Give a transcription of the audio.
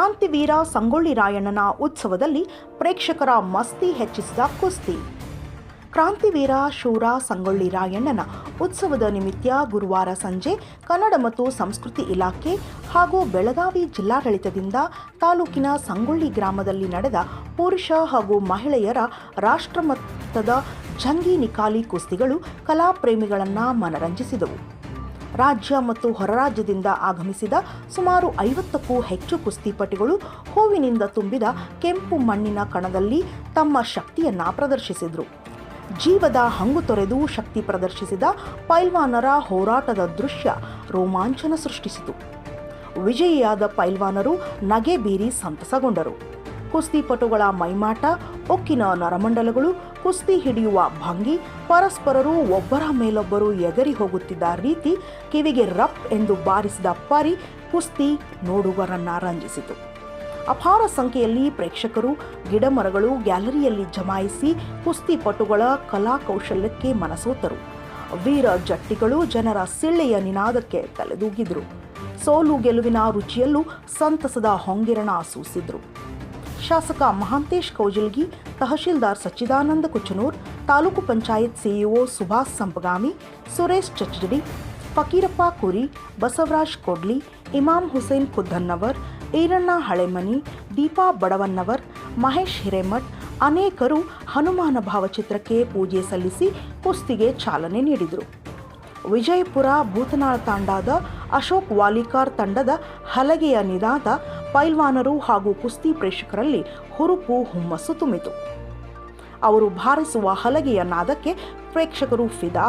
ಕ್ರಾಂತಿವೀರ ಸಂಗೊಳ್ಳಿ ರಾಯಣ್ಣನ ಉತ್ಸವದಲ್ಲಿ ಪ್ರೇಕ್ಷಕರ ಮಸ್ತಿ ಹೆಚ್ಚಿಸಿದ ಕುಸ್ತಿ. ಕ್ರಾಂತಿವೀರ ಶೂರ ಸಂಗೊಳ್ಳಿ ರಾಯಣ್ಣನ ಉತ್ಸವದ ನಿಮಿತ್ತ ಗುರುವಾರ ಸಂಜೆ ಕನ್ನಡ ಮತ್ತು ಸಂಸ್ಕೃತಿ ಇಲಾಖೆ ಹಾಗೂ ಬೆಳಗಾವಿ ಜಿಲ್ಲಾಡಳಿತದಿಂದ ತಾಲೂಕಿನ ಸಂಗೊಳ್ಳಿ ಗ್ರಾಮದಲ್ಲಿ ನಡೆದ ಪುರುಷ ಹಾಗೂ ಮಹಿಳೆಯರ ರಾಷ್ಟ್ರಮಟ್ಟದ ಜಂಗಿ ನಿಕಾಲಿ ಕುಸ್ತಿಗಳು ಕಲಾಪ್ರೇಮಿಗಳನ್ನು ಮನರಂಜಿಸಿದವು. ರಾಜ್ಯ ಮತ್ತು ಹೊರರಾಜ್ಯದಿಂದ ಆಗಮಿಸಿದ ಸುಮಾರು ಐವತ್ತಕ್ಕೂ ಹೆಚ್ಚು ಕುಸ್ತಿಪಟುಗಳು ಹೂವಿನಿಂದ ತುಂಬಿದ ಕೆಂಪು ಮಣ್ಣಿನ ಕಣದಲ್ಲಿ ತಮ್ಮ ಶಕ್ತಿಯನ್ನ ಪ್ರದರ್ಶಿಸಿದರು. ಜೀವದ ಹಂಗು ತೊರೆದು ಶಕ್ತಿ ಪ್ರದರ್ಶಿಸಿದ ಪೈಲ್ವಾನರ ಹೋರಾಟದ ದೃಶ್ಯ ರೋಮಾಂಚನ ಸೃಷ್ಟಿಸಿತು. ವಿಜಯಿಯಾದ ಪೈಲ್ವಾನರು ನಗೆ ಬೀರಿ ಸಂತಸಗೊಂಡರು. ಕುಸ್ತಿಪಟುಗಳ ಮೈಮಾಟ ಒಕ್ಕಿನ ನರಮಂಡಲಗಳು, ಕುಸ್ತಿ ಹಿಡಿಯುವ ಭಂಗಿ, ಪರಸ್ಪರರು ಒಬ್ಬರ ಮೇಲೊಬ್ಬರು ಎಗರಿ ಹೋಗುತ್ತಿದ್ದ ರೀತಿ ಕಿವಿಗೆ ರಪ್ ಎಂದು ಬಾರಿಸಿದ ಪರಿ ಕುಸ್ತಿ ನೋಡುಗರನ್ನ ರಂಜಿಸಿತು. ಅಪಾರ ಸಂಖ್ಯೆಯಲ್ಲಿ ಪ್ರೇಕ್ಷಕರು, ಗಿಡಮರಗಳು ಗ್ಯಾಲರಿಯಲ್ಲಿ ಜಮಾಯಿಸಿ ಕುಸ್ತಿಪಟುಗಳ ಕಲಾಕೌಶಲ್ಯಕ್ಕೆ ಮನಸೋತರು. ವೀರ ಜಟ್ಟಿಗಳು ಜನರ ಸಿಳ್ಳೆಯ ನಿನಾದಕ್ಕೆ ತಲೆದೂಗಿದ್ರು. ಸೋಲು ಗೆಲುವಿನ ರುಚಿಯಲ್ಲೂ ಸಂತಸದ ಹೊಂಗಿರಣ ಸೂಸಿದ್ರು. ಶಾಸಕ ಮಹಾಂತೇಶ್ ಕೌಜಲ್ಗಿ, ತಹಶೀಲ್ದಾರ್ ಸಚ್ಚಿದಾನಂದ ಕುಚನೂರ್ ತಾಲೂಕು ಪಂಚಾಯತ್ ಸಿಇಒ ಸುಭಾಷ್ ಸಂಪಗಾಮಿ, ಸುರೇಶ್ ಚಚ್ಚಡಿ ಫಕೀರಪ್ಪ ಕುರಿ, ಬಸವರಾಜ್ ಕೊಡ್ಲಿ, ಇಮಾಮ್ ಹುಸೇನ್ ಖುದ್ದನ್ನವರ್ ಈರಣ್ಣ ಹಳೆಮನಿ, ದೀಪಾ ಬಡವನ್ನವರ್ ಮಹೇಶ್ ಹಿರೇಮಠ್ ಅನೇಕರು ಹನುಮಾನ ಭಾವಚಿತ್ರಕ್ಕೆ ಪೂಜೆ ಸಲ್ಲಿಸಿ ಕುಸ್ತಿಗೆ ಚಾಲನೆ ನೀಡಿದರು. ವಿಜಯಪುರ ಭೂತನಾಳ ತಂಡದ ಅಶೋಕ್ ವಾಲಿಕಾರ್ ತಂಡದ ಹಲಗೆಯ ನಿನಾದ ಪೈಲ್ವಾನರು ಹಾಗೂ ಕುಸ್ತಿ ಪ್ರೇಕ್ಷಕರಲ್ಲಿ ಹುರುಪು ಹುಮ್ಮಸ್ಸು ತುಂಬಿತು. ಅವರು ಭಾರಿಸುವ ಹಲಗೆಯ ನಾದಕ್ಕೆ ಪ್ರೇಕ್ಷಕರು ಫಿದಾ